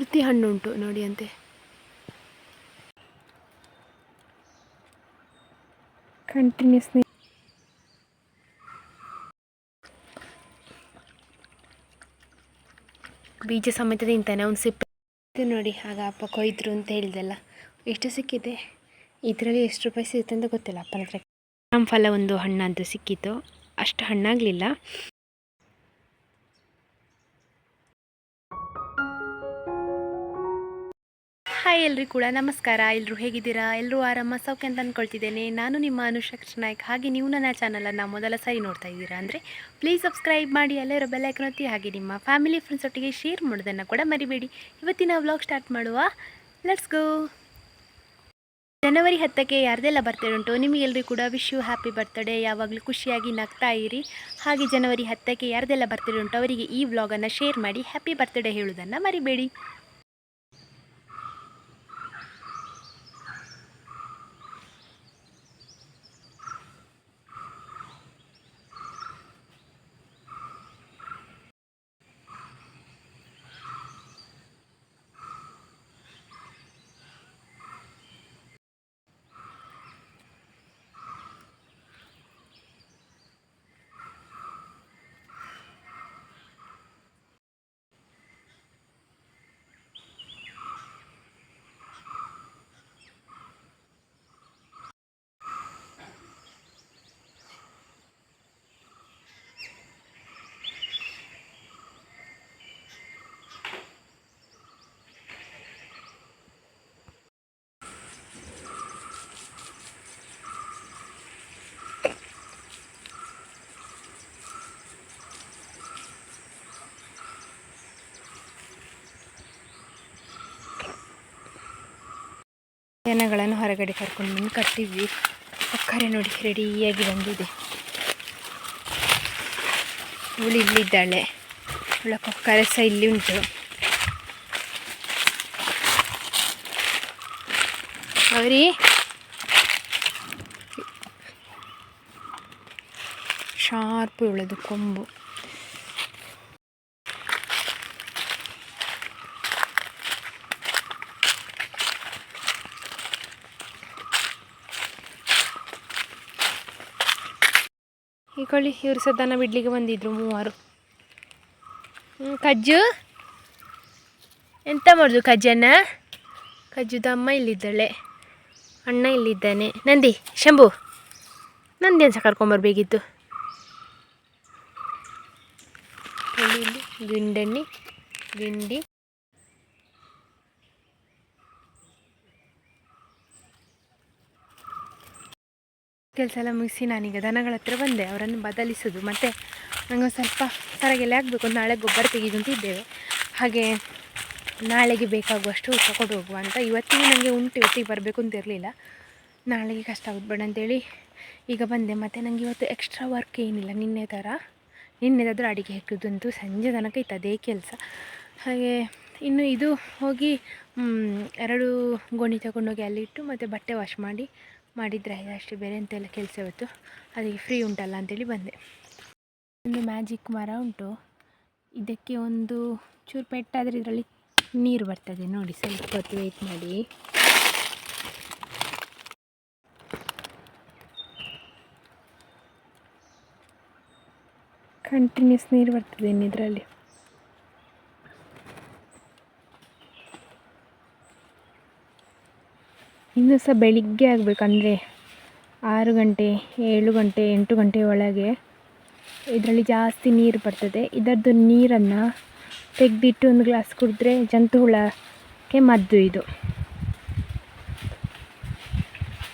ಪೂರ್ತಿ ಹಣ್ಣುಂಟು ನೋಡಿ ಅಂತೆ. ಕಂಟಿನ್ಯೂಸ್ ಬೀಜ ಸಮೇತ ತಿಂತಾನೆ ಅವ್ನು ಸಿಪ್ಪೆ ಇದು ನೋಡಿ ಆಗ ಅಪ್ಪ ಕೊಯ್ದ್ರು ಅಂತ ಹೇಳಿದೆಲ್ಲ. ಎಷ್ಟು ಸಿಕ್ಕಿದೆ? ಇದರಲ್ಲಿ ಎಷ್ಟು ರೂಪಾಯಿ ಸಿಗುತ್ತೆ ಅಂತ ಗೊತ್ತಿಲ್ಲ ಅಪ್ಪನ ಹತ್ರ. ಫಲ ಒಂದು ಹಣ್ಣಂತೂ ಸಿಕ್ಕಿತ್ತು. ಅಷ್ಟು ಹಣ್ಣಾಗಲಿಲ್ಲ. ಹಾಯ್ ಎಲ್ರಿ ಕೂಡ, ನಮಸ್ಕಾರ. ಎಲ್ಲರೂ ಹೇಗಿದ್ದೀರಾ? ಎಲ್ಲರೂ ಆರಾಮ? ಸೌಖ್ಯ ಅಂತ ಅಂದ್ಕೊಳ್ತಿದ್ದೇನೆ ನಾನು ನಿಮ್ಮ ಅನುಷಾ ನಾಯಕ್ ಹಾಗೆ ನೀವು ನನ್ನ ಚಾನಲನ್ನು ಮೊದಲ ಸಾರಿ ನೋಡ್ತಾ ಇದ್ದೀರಾ ಅಂದರೆ ಪ್ಲೀಸ್ ಸಬ್ಸ್ಕ್ರೈಬ್ ಮಾಡಿ ಎಲ್ಲರೂ ಇರೋ ಬೆಲ್ಲೈಕನ್ ಒತ್ತಿ, ಹಾಗೆ ನಿಮ್ಮ ಫ್ಯಾಮಿಲಿ ಫ್ರೆಂಡ್ಸ್ ಒಟ್ಟಿಗೆ ಶೇರ್ ಮಾಡೋದನ್ನು ಕೂಡ ಮರಿಬೇಡಿ. ಇವತ್ತಿನ ವ್ಲಾಗ್ ಸ್ಟಾರ್ಟ್ ಮಾಡುವ. ಲೆಟ್ಸ್ ಗೋ ಜನವರಿ ಹತ್ತಕ್ಕೆ ಯಾರ್ದೆಲ್ಲ ಬರ್ತಡೇ ಉಂಟು ನಿಮಗೆಲ್ಲರಿಗೂ ಕೂಡ ವಿಶ್ ಯು ಹ್ಯಾಪಿ ಬರ್ತಡೇ ಯಾವಾಗಲೂ ಖುಷಿಯಾಗಿ ನಗ್ತಾ ಇರಿ. ಹಾಗೆ ಜನವರಿ ಹತ್ತಕ್ಕೆ ಯಾರ್ದೆಲ್ಲ ಬರ್ತಡೇ ಉಂಟು, ಅವರಿಗೆ ಈ ವ್ಲಾಗನ್ನು ಶೇರ್ ಮಾಡಿ ಹ್ಯಾಪಿ ಬರ್ತ್ಡೇ ಹೇಳುವುದನ್ನು ಮರಿಬೇಡಿ. ಜನಗಳನ್ನು ಹೊರಗಡೆ ಕರ್ಕೊಂಡು ಬಂದು ಕಟ್ಟಿದ್ವಿ ಒಕ್ಕರೆ ನೋಡಿ, ರೆಡಿಯಾಗಿ ಬಂದಿದೆ. ಇವಳು ಇಲ್ಲಿದ್ದಾಳೆ ಇವಳ ಕೊಕ್ಕರೆ ಸಹ ಇಲ್ಲಿ ಉಂಟು. ಅವರಿ ಶಾರ್ಪ್ ಇವಳದು ಕೊಂಬು. ಈಕೊಳ್ಳಿ ಇವರು ಸದನ ಬಿಡ್ಲಿಕ್ಕೆ ಬಂದಿದ್ರು ಮೂವರು. ಕಜ್ಜು? ಎಂತ ಮಾಡೋದು ಕಜ್ಜನ್ನ? ಕಜ್ಜುದ ಅಮ್ಮ ಇಲ್ಲಿದ್ದಾಳೆ. ಅಣ್ಣ ಇಲ್ಲಿದ್ದಾನೆ. ನಂದಿ, ಶಂಭು. ನಂದಿ ಅನ್ಸ ಕರ್ಕೊಂಬರ್ಬೇಕಿತ್ತು ಗಿಂಡಿ. ಕೆಲಸ ಎಲ್ಲ ಮುಗಿಸಿ ನಾನೀಗ ದನಗಳ ಹತ್ರ ಬಂದೆ, ಅವರನ್ನು ಬದಲಿಸೋದು. ಮತ್ತು ನನಗೆ ಸ್ವಲ್ಪ ಹೊರಗೆಲ್ಲ ಆಗಬೇಕು, ನಾಳೆ ಗೊಬ್ಬರ ತೆಗೆದು ಅಂತ ಇದ್ದೇವೆ ಹಾಗೆ ನಾಳೆಗೆ ಬೇಕಾಗುವಷ್ಟು ತಗೊಂಡು ಹೋಗುವ ಅಂತ ಇವತ್ತಿಗೆ ನನಗೆ ಉಂಟು, ಇವತ್ತಿಗೆ ಬರಬೇಕು ಅಂತ ಇರಲಿಲ್ಲ. ನಾಳೆಗೆ ಕಷ್ಟ ಆಗುತ್ತೆ ಬೇಡ ಅಂತೇಳಿ ಈಗ ಬಂದೆ. ಮತ್ತು ನನಗೆ ಇವತ್ತು ಎಕ್ಸ್ಟ್ರಾ ವರ್ಕ್ ಏನಿಲ್ಲ, ನಿನ್ನೆ ಥರ. ನಿನ್ನೆದಾದರೂ ಅಡುಗೆ ಹಾಕಿದ್ದಂತೂ ಸಂಜೆ ತನಕ ಇತ್ತು, ಅದೇ ಕೆಲಸ. ಹಾಗೆ ಇನ್ನು ಇದು ಹೋಗಿ ಎರಡು ಗೋಣಿ ತಗೊಂಡೋಗಿ ಅಲ್ಲಿಟ್ಟು ಮತ್ತು ಬಟ್ಟೆ ವಾಶ್ ಮಾಡಿ ಮಾಡಿದರೆ ಆಯ್ತು, ಅಷ್ಟೇ ಬೇರೆ ಎಂತೆಲ್ಲ ಕೆಲಸ ಇವತ್ತು. ಅದಕ್ಕೆ ಫ್ರೀ ಉಂಟಲ್ಲ ಅಂತೇಳಿ ಬಂದೆ. ಒಂದು ಮ್ಯಾಜಿಕ್ ಮರ ಉಂಟು. ಇದಕ್ಕೆ ಒಂದು ಚೂರು ಪೆಟ್ಟಾದರೆ ಇದರಲ್ಲಿ ನೀರು ಬರ್ತದೆ ನೋಡಿ, ಸ್ವಲ್ಪ ಹೊತ್ತು ವೆಯ್ಟ್ ಮಾಡಿ. ಕಂಟಿನ್ಯೂಸ್ ನೀರು ಬರ್ತದೆ ಇದರಲ್ಲಿ. ಇನ್ನು ಸಹ ಬೆಳಿಗ್ಗೆ ಆಗಬೇಕಂದ್ರೆ ಆರು ಗಂಟೆ, ಏಳು ಗಂಟೆ, ಎಂಟು ಗಂಟೆ ಒಳಗೆ ಇದರಲ್ಲಿ ಜಾಸ್ತಿ ನೀರು ಬರ್ತದೆ. ಇದರದ್ದು ನೀರನ್ನು ತೆಗೆದಿಟ್ಟು ಒಂದು ಗ್ಲಾಸ್ ಕುಡಿದ್ರೆ ಜಂತು ಹುಳಕ್ಕೆ ಮದ್ದು ಇದು.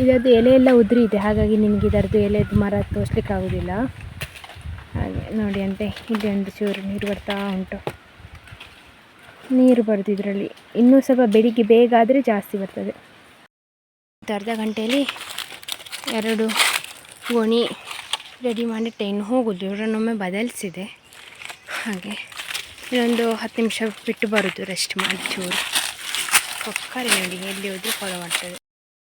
ಇದರದ್ದು ಎಲೆ ಎಲ್ಲ ಉದುರಿ ಇದೆ, ಹಾಗಾಗಿ ನಿಮಗೆ ಇದರದ್ದು ಎಲೆದು ಮರ ತೋರಿಸ್ಲಿಕ್ಕೆ ಆಗೋದಿಲ್ಲ. ಹಾಗೆ ನೋಡಿ ಅಂತೆ, ಇಲ್ಲಿ ಒಂದು ಚೂರು ನೀರು ಬರ್ತಾ ಉಂಟು. ನೀರು ಬರೋದು ಇದರಲ್ಲಿ. ಇನ್ನೂ ಸ್ವಲ್ಪ ಬೆಳಿಗ್ಗೆ ಬೇಗ ಆದರೆ ಜಾಸ್ತಿ ಬರ್ತದೆ. ಒಂದು ಅರ್ಧ ಗಂಟೆಯಲ್ಲಿ ಎರಡು ಗೋಣಿ ರೆಡಿ ಮಾಡಿ ಟ್ರೈನ್ ಹೋಗೋದು ಇವರನ್ನೊಮ್ಮೆ ಬದಲಿಸಿದೆ. ಹಾಗೆ ಇನ್ನೊಂದು ಹತ್ತು ನಿಮಿಷ ಬಿಟ್ಟು ಬರೋದು ರೆಸ್ಟ್ ಮಾಡಿ ಚೂರು. ಕೊಕ್ಕರೆ ನೋಡಿ, ಎಲ್ಲಿ ಹೋದರೂ ಫಾಲೋ ಮಾಡ್ತದೆ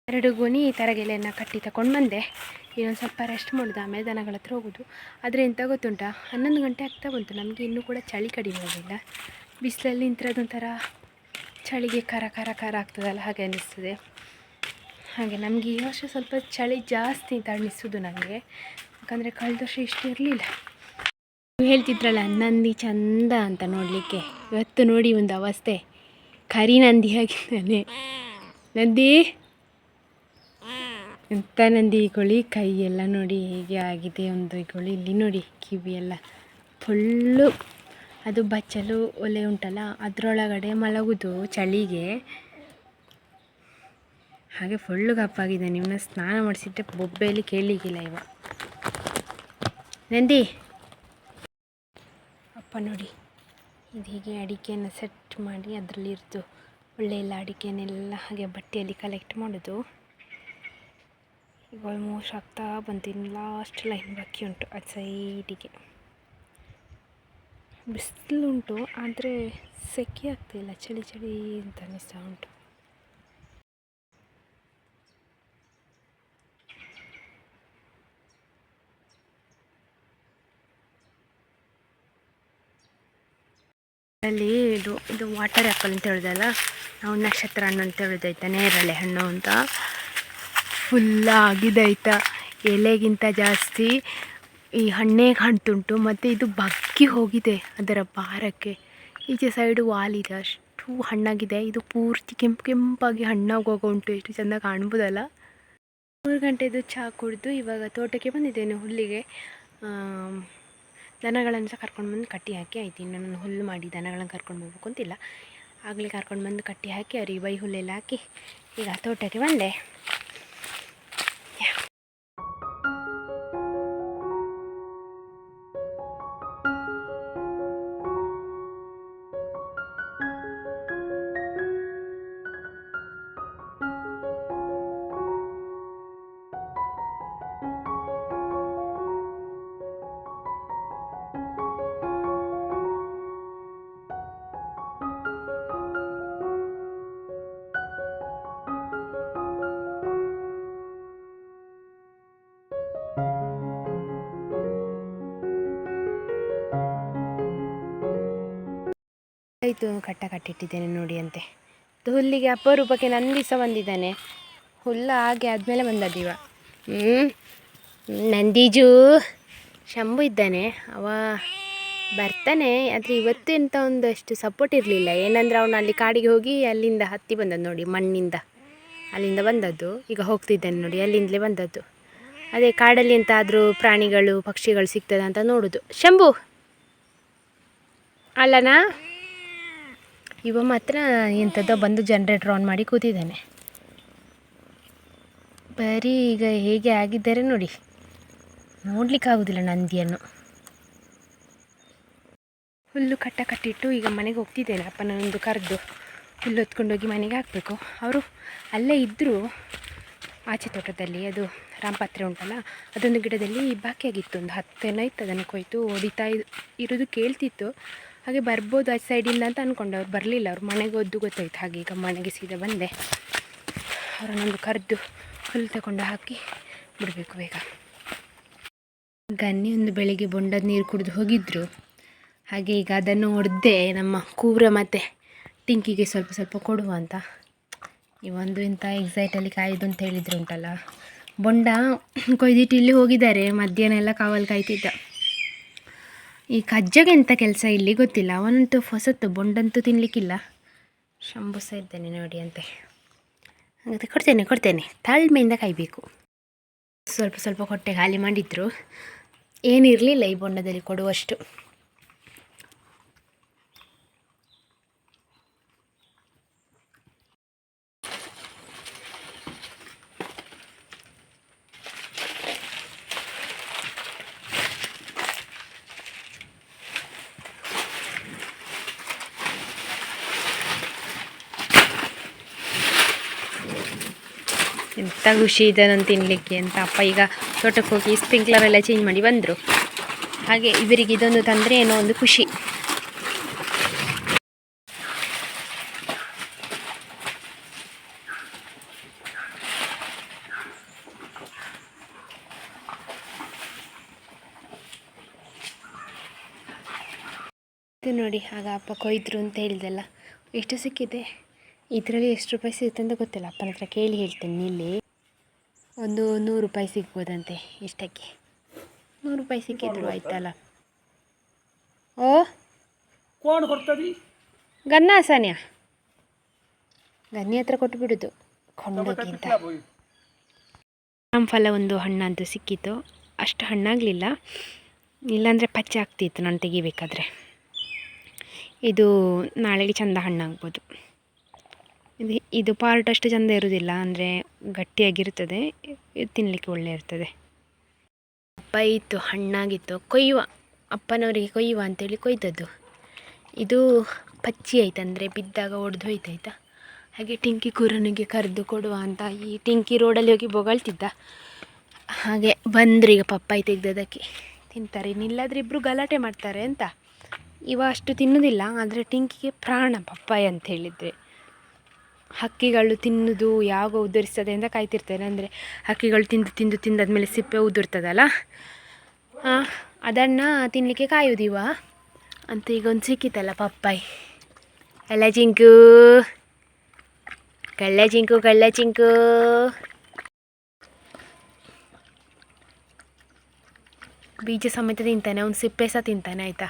ಎರಡು ಗೋಣಿ ತರಗೆಲೆಯನ್ನು ಕಟ್ಟಿ ತಗೊಂಡು ಬಂದೆ. ಇನ್ನೊಂದು ಸ್ವಲ್ಪ ರೆಸ್ಟ್ ಮಾಡೋದು, ಆಮೇಲೆ ದನಗಳ ಹತ್ರ ಹೋಗೋದು. ಆದರೆ ಎಂತ ಗೊತ್ತುಂಟಾ, ಹನ್ನೊಂದು ಗಂಟೆ ಆಗ್ತಾ ಬಂತು. ನಮಗೆ ಇನ್ನೂ ಕೂಡ ಚಳಿ ಕಡಿಮೆ ಆಗಿಲ್ಲ ಬಿಸಿಲಲ್ಲಿ ನಿಂತಿರೋದೊಂಥರ ಚಳಿಗೆ ಖರ ಖರ ಖರ ಆಗ್ತದಲ್ಲ, ಹಾಗೆ ಅನ್ನಿಸ್ತದೆ ಹಾಗೆ ನಮಗೆ ಈ ವರ್ಷ ಸ್ವಲ್ಪ ಚಳಿ ಜಾಸ್ತಿ ಅಂತ ಅನ್ನಿಸೋದು ನನಗೆ ಯಾಕಂದರೆ ಕಳೆದ ವರ್ಷ ಇಷ್ಟು ಇರಲಿಲ್ಲ. ನೀವು ಹೇಳ್ತಿದ್ರಲ್ಲ, ನಂದಿ ಚಂದ ಅಂತ ನೋಡಲಿಕ್ಕೆ. ಇವತ್ತು ನೋಡಿ ಒಂದು ಅವಸ್ಥೆ. ಕರಿ ನಂದಿ ಆಗಿದ್ದಾನೆ. ನಂದಿ? ಎಂಥ ನಂದಿ ಕೋಳಿ? ಕೈ ಎಲ್ಲ ನೋಡಿ ಹೇಗೆ ಆಗಿದೆ ಒಂದು ಕೋಳಿ. ಇಲ್ಲಿ ನೋಡಿ, ಕಿವಿ ಎಲ್ಲ ಫುಲ್ಲು. ಅದು ಬಚ್ಚಲು ಒಲೆ ಉಂಟಲ್ಲ, ಅದರೊಳಗಡೆ ಮಲಗುದು ಚಳಿಗೆ. ಹಾಗೆ ಫುಲ್ಲು ಕಪ್ಪಾಗಿದೆ ನಿಮ್ಮನ್ನ ಸ್ನಾನ ಮಾಡಿಸಿಟ್ಟೆ ಬೊಬ್ಬೆಯಲ್ಲಿ ಕೇಳಲಿಕ್ಕಿಲ್ಲ ಇವ. ನಂದಿ. ಅಪ್ಪ ನೋಡಿ, ಇದು ಹೀಗೆ ಅಡಿಕೆಯನ್ನು ಸೆಟ್ ಮಾಡಿ ಅದರಲ್ಲಿ ಇರ್ತು ಒಳ್ಳೆ ಎಲ್ಲ ಅಡಿಕೆನೆಲ್ಲ ಹಾಗೆ ಬಟ್ಟೆಯಲ್ಲಿ ಕಲೆಕ್ಟ್ ಮಾಡೋದು. ಈಗ ಆಲ್ಮೋಸ್ಟ್ ಆಗ್ತಾ ಬಂತು ಇನ್ನು ಲಾಸ್ಟ್ ಲೈನ್ ಬಾಕಿ ಉಂಟು ಅದು ಸೈಡಿಗೆ ಬಿಸಿಲುಂಟು ಆದರೆ ಸೆಕೆ ಆಗ್ತಿಲ್ಲ ಚಳಿ ಚಳಿ ಅಂತ ಅನ್ನಿಸ್ತಾ ಉಂಟು. ಅಲ್ಲಿ ಇದು ಇದು ವಾಟರ್ ಆ್ಯಪಲ್ ಅಂತ ಹೇಳಿದಲ್ಲ ನಾವು ನಕ್ಷತ್ರ ಹಣ್ಣು ಅಂತ ಹೇಳಿದೈತೆ ನೇರಳೆ ಹಣ್ಣು ಅಂತ. ಫುಲ್ಲ ಆಗಿದೈತ ಆಯ್ತಾ. ಎಲೆಗಿಂತ ಜಾಸ್ತಿ ಈ ಹಣ್ಣೇ ಕಾಣ್ತುಂಟು ಮತ್ತು ಇದು ಬಗ್ಗಿ ಹೋಗಿದೆ ಅದರ ಭಾರಕ್ಕೆ. ಈಚೆ ಸೈಡು ವಾಲಿದೆ ಅಷ್ಟು ಹಣ್ಣಾಗಿದೆ. ಇದು ಪೂರ್ತಿ ಕೆಂಪು ಕೆಂಪಾಗಿ ಹಣ್ಣಾಗಿ ಉಂಟು, ಎಷ್ಟು ಚೆಂದ ಕಾಣ್ಬೋದಲ್ಲ? ಮೂರು ಗಂಟೆದು ಚಹಾ ಕುಡಿದು ಇವಾಗ ತೋಟಕ್ಕೆ ಬಂದಿದ್ದೇನೆ ಹುಲ್ಲಿಗೆ. ದನಗಳನ್ನು ಸಹ ಕರ್ಕೊಂಡು ಬಂದು ಕಟ್ಟಿ ಹಾಕಿ ಆಯ್ತು. ಇನ್ನೊಂದು ನಾನು ಹುಲ್ಲು ಮಾಡಿ ದನಗಳನ್ನು ಕರ್ಕೊಂಡು ಹೋಗ್ಬೇಕು ಅಂತಿಲ್ಲ. ಆಗಲೇ ಕರ್ಕೊಂಡು ಬಂದು ಕಟ್ಟಿ ಹಾಕಿ ಅವ್ರಿಗೆ ಬೈ ಹುಲ್ಲೆಲ್ಲ ಹಾಕಿ ಈಗ ತೋಟಕ್ಕೆ ಬಂದೆ. ಆಯಿತು, ಕಟ್ಟ ಕಟ್ಟಿಟ್ಟಿದ್ದೇನೆ ನೋಡಿ ಅಂತೆ. ಅದು ಹುಲ್ಲಿಗೆ ಅಪರೂಪಕ್ಕೆ ನಂದಿ ಸಹ ಬಂದಿದ್ದಾನೆ. ಹುಲ್ಲ ಹಾಗೆ ಆದಮೇಲೆ ಬಂದದ್ದು ಇವ ಹ್ಞೂ ನಂದೀಜು, ಶಂಭು ಇದ್ದಾನೆ. ಅವ ಬರ್ತಾನೆ, ಆದರೆ ಇವತ್ತು ಎಂತ ಒಂದಷ್ಟು ಸಪೋರ್ಟ್ ಇರಲಿಲ್ಲ. ಏನಂದ್ರೆ ಅವನು ಅಲ್ಲಿ ಕಾಡಿಗೆ ಹೋಗಿ ಅಲ್ಲಿಂದ ಹತ್ತಿ ಬಂದದ್ದು ನೋಡಿ, ಮಣ್ಣಿಂದ. ಅಲ್ಲಿಂದ ಬಂದದ್ದು. ಈಗ ಹೋಗ್ತಿದ್ದಾನೆ ನೋಡಿ, ಅಲ್ಲಿಂದಲೇ ಬಂದದ್ದು. ಅದೇ ಕಾಡಲ್ಲಿ ಎಂತಾದರೂ ಪ್ರಾಣಿಗಳು, ಪಕ್ಷಿಗಳು ಸಿಗ್ತದೆ ಅಂತ ನೋಡೋದು. ಶಂಭು! ಅಲ್ಲನಾ? ಇವ ಮಾತ್ರ ಎಂಥದ್ದೋ ಬಂದು ಜನ್ರೇಟ್ರ್ ಆನ್ ಮಾಡಿ ಕೂತಿದ್ದಾನೆ. ಬರೀ ಈಗ ಹೇಗೆ ಆಗಿದ್ದಾರೆ ನೋಡಿ. ನೋಡ್ಲಿಕ್ಕಾಗೋದಿಲ್ಲ ನಂದಿಯನ್ನು. ಹುಲ್ಲು ಕಟ್ಟ ಕಟ್ಟಿಟ್ಟು ಈಗ ಮನೆಗೆ ಹೋಗ್ತಿದ್ದೇನೆ ಅಪ್ಪನೊಂದು ಕರೆದು. ಹುಲ್ಲು ಹೊತ್ಕೊಂಡೋಗಿ ಮನೆಗೆ ಹಾಕಬೇಕು. ಅವರು ಅಲ್ಲೇ ಇದ್ದರು ಆಚೆ ತೋಟದಲ್ಲಿ, ಅದು ರಾಮಪಾತ್ರೆ ಉಂಟಲ್ಲ, ಅದೊಂದು ಗಿಡದಲ್ಲಿ ಬಾಕಿಯಾಗಿತ್ತು. ಒಂದು ಹತ್ತೇನೋ ಇತ್ತು, ಅದನ್ನು ಕೊಯ್ತು ಹೊಡಿತಾ ಇರೋದು ಕೇಳ್ತಿತ್ತು. ಹಾಗೆ ಬರ್ಬೋದು ಆ ಸೈಡಿಂದ ಅಂತ ಅಂದ್ಕೊಂಡೆ ಅವ್ರು ಬರಲಿಲ್ಲ. ಅವ್ರು ಮನೆಗೆ ಒದ್ದು ಗೊತ್ತಾಯ್ತು. ಹಾಗೆ ಈಗ ಮನೆಗೆ ಸೀದಾ ಬಂದೆ. ಅವರನ್ನೊಂದು ಕರೆದು ಹುಲ್ಲು ತಗೊಂಡು ಹಾಕಿ ಬಿಡಬೇಕು ಬೇಗ. ಗನ್ನಿ ಒಂದು ಬೆಳಿಗ್ಗೆ ಬೊಂಡದ ನೀರು ಕುಡಿದು ಹೋಗಿದ್ರು. ಹಾಗೆ ಈಗ ಅದನ್ನು ಹೊಡೆದೆ ನಮ್ಮ ಕೂರ ಮತ್ತು ಟಿಂಕಿಗೆ ಸ್ವಲ್ಪ ಸ್ವಲ್ಪ ಕೊಡುವ ಅಂತ. ಈ ಒಂದು ಇಂಥ ಎಕ್ಸೈಟಲ್ಲಿ ಕಾಯ್ದು ಅಂತ ಹೇಳಿದ್ರು ಉಂಟಲ್ಲ. ಬೊಂಡ ಕೊಯ್ದಿಟ್ಟು ಇಲ್ಲಿ ಹೋಗಿದ್ದಾರೆ. ಮಧ್ಯಾಹ್ನ ಎಲ್ಲ ಕಾವಲು ಕಾಯ್ತಿದ್ದ. ಈ ಕಜ್ಜಗೆ ಎಂಥ ಕೆಲಸ ಇಲ್ಲಿ ಗೊತ್ತಿಲ್ಲ. ಅವನಂತೂ ಹೊಸತ್ತು, ಬೊಂಡಂತೂ ತಿನ್ನಲಿಕ್ಕಿಲ್ಲ ಶಂಭುಸ ಇದ್ದೇನೆ ನೋಡಿ ಅಂತೆ. ಹಾಗಾದ್ರೆ ಕೊಡ್ತೇನೆ ಕೊಡ್ತೇನೆ. ತಾಳ್ಮೆಯಿಂದ ಕಾಯಬೇಕು. ಸ್ವಲ್ಪ ಸ್ವಲ್ಪ ಹೊಟ್ಟೆ ಖಾಲಿ ಮಾಡಿದ್ರು. ಏನಿರಲಿಲ್ಲ ಈ ಬೊಂಡದಲ್ಲಿ ಕೊಡುವಷ್ಟು. ಎಂಥ ಖುಷಿ ಇದೆ ನಾನು ತಿನ್ನಲಿಕ್ಕೆ ಅಂತ ಅಪ್ಪ ಈಗ ತೋಟಕ್ಕೆ ಹೋಗಿ ಸ್ಪ್ರಿಂಕ್ಲರ್ ಎಲ್ಲ ಚೇಂಜ್ ಮಾಡಿ ಬಂದರು. ಹಾಗೆ ಇವರಿಗೆ ಇದೊಂದು ತಂದರೆ ಏನೋ ಒಂದು ಖುಷಿ. ಇದು ನೋಡಿ, ಆಗ ಅಪ್ಪ ಕೊಯ್ದ್ರು ಅಂತ ಹೇಳಿದೆಲ್ಲ. ಎಷ್ಟು ಸಿಕ್ಕಿದೆ? ಇದರಲ್ಲಿ ಎಷ್ಟು ರೂಪಾಯಿ ಸಿಗುತ್ತೆ ಅಂತ ಗೊತ್ತಿಲ್ಲ. ಅಪ್ಪನ ಹತ್ರ ಕೇಳಿ ಹೇಳ್ತೇನೆ ಇಲ್ಲಿ ಒಂದು ನೂರು ರೂಪಾಯಿ ಸಿಗ್ಬೋದಂತೆ ಇಷ್ಟಕ್ಕೆ. ನೂರು ರೂಪಾಯಿ ಸಿಕ್ಕಿದ್ರು ಆಯ್ತಲ್ಲ. ಓ? ಕೋಣ ಕೊಡ್ತದಿ ಗನ್ನ ಸಾನ್ಯ ಗನ್ನಿ ಹತ್ರ ಕೊಟ್ಟು ಬಿಡುದು ಕೊಂಡೋಗಿಂತ ಫಲ ಒಂದು ಹಣ್ಣಂತೂ ಸಿಕ್ಕಿತ್ತು. ಅಷ್ಟು ಹಣ್ಣಾಗಲಿಲ್ಲ. ಇಲ್ಲಾಂದರೆ ಪಚ್ಚೆ ಆಗ್ತಿತ್ತು ನಾನು ತೆಗಿಬೇಕಾದ್ರೆ. ಇದು ನಾಳೆಗೆ ಚಂದ ಹಣ್ಣಾಗ್ಬೋದು. ಇದು ಇದು ಪಾರ್ಟ್ ಅಷ್ಟು ಚಂದ ಇರುವುದಿಲ್ಲ ಅಂದರೆ ಗಟ್ಟಿಯಾಗಿರ್ತದೆ ತಿನ್ನಲಿಕ್ಕೆ ಒಳ್ಳೆ ಇರ್ತದೆ. ಅಪ್ಪ ಇತ್ತು, ಹಣ್ಣಾಗಿತ್ತು, ಕೊಯ್ಯುವ, ಅಪ್ಪನವರಿಗೆ ಕೊಯ್ಯುವ ಅಂತೇಳಿ ಕೊಯ್ದದ್ದು. ಇದು ಪಚ್ಚಿ ಆಯ್ತು ಅಂದರೆ ಬಿದ್ದಾಗ ಒಡೆದು ಹೋಯ್ತಾಯ್ತಾ? ಹಾಗೆ ಟಿಂಕಿ ಕೂರನಿಗೆ ಕರೆದು ಕೊಡುವ ಅಂತ ಈ ಟಿಂಕಿ ರೋಡಲ್ಲಿ ಹೋಗಿ ಬೊಗಳ್ತಿದ್ದ. ಹಾಗೆ ಬಂದ್ರೆ ಈಗ ಪಪ್ಪಾಯಿ ತೆಗ್ದದಕ್ಕೆ. ತಿಂತಾರೆ, ಇನ್ನಿಲ್ಲಾದ್ರೆ ಇಬ್ಬರು ಗಲಾಟೆ ಮಾಡ್ತಾರೆ ಅಂತ. ಇವ ಅಷ್ಟು ತಿನ್ನೋದಿಲ್ಲ, ಆದರೆ ಟಿಂಕಿಗೆ ಪ್ರಾಣ ಪಪ್ಪಾಯಿ ಅಂತ ಹೇಳಿದರೆ. ಹಕ್ಕಿಗಳು ತಿನ್ನೋದು ಯಾವಾಗ ಉದುರಿಸ್ತದೆ ಅಂತ ಕಾಯ್ತಿರ್ತೇನೆ. ಅಂದರೆ ಹಕ್ಕಿಗಳು ತಿಂದು ತಿಂದು ತಿಂದಾದ್ಮೇಲೆ ಸಿಪ್ಪೆ ಉದುರ್ತದಲ್ಲ? ಅದನ್ನು ತಿನ್ನಲಿಕ್ಕೆ ಕಾಯೋದಿವ ಅಂತ ಈಗ ಒಂದು ಸಿಕ್ಕಿತಲ್ಲ ಪಪ್ಪಾಯಿ. ಕಳ್ಳ ಚಿಂಕು ಕಳ್ಳ ಚಿಂಕು ಕಳ್ಳ ಚಿಂಕು ಬೀಜ ಸಮೇತ ತಿಂತಾನೆ ಅವ್ನು ಸಿಪ್ಪೆ ಸಹ ತಿಂತಾನೆ, ಆಯಿತಾ?